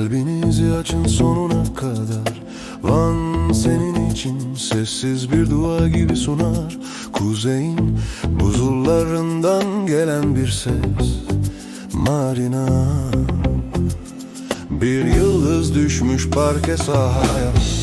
Kalbinizi açın sonuna kadar. Van senin için sessiz bir dua gibi sunar. Kuzeyin buzullarından gelen bir ses. Marina Bir yıldız düşmüş parke sahaya.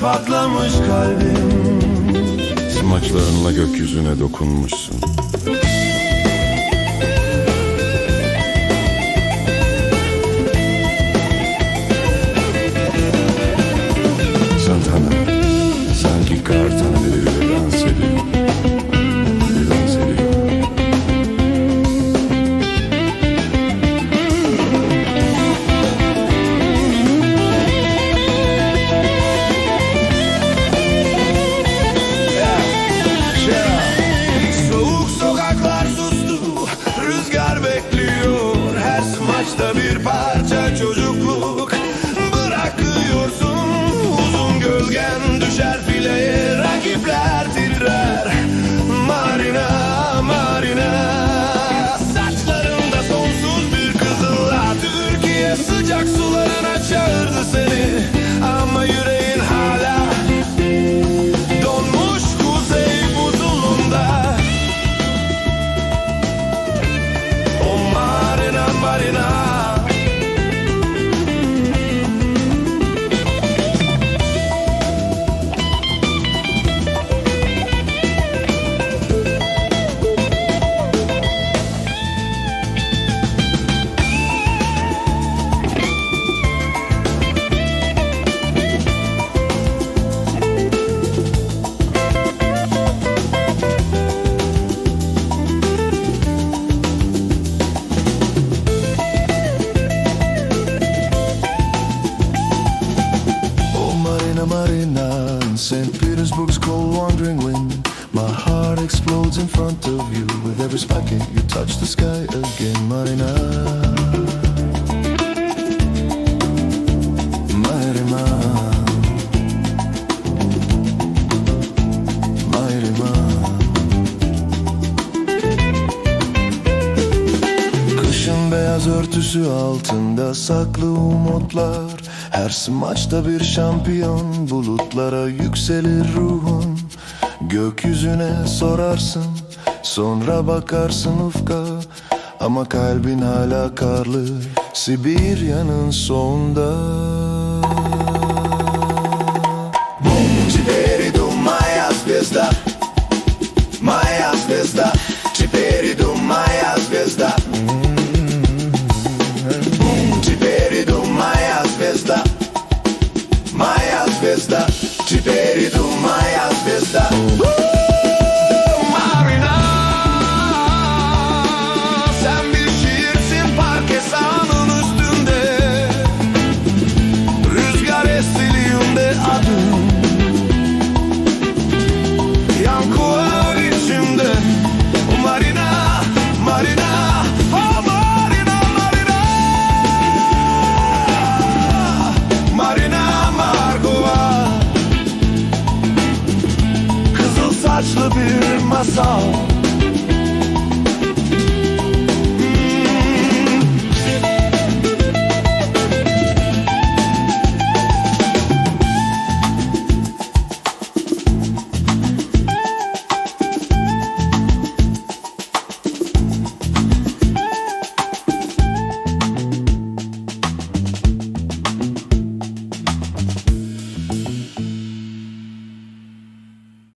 Patlamış kalbim. Smaçlarınla gökyüzüne dokunmuşsun explodes in front of you. With every spark you touch the sky again Marina Kışın beyaz örtüsü altında saklı umutlar. Her smaçta bir şampiyon bulutlara yükselir ruhun Gökyüzüne sorarsın sonra bakarsın ufka. Ama kalbin hala karlı Sibirya'nın sonunda song.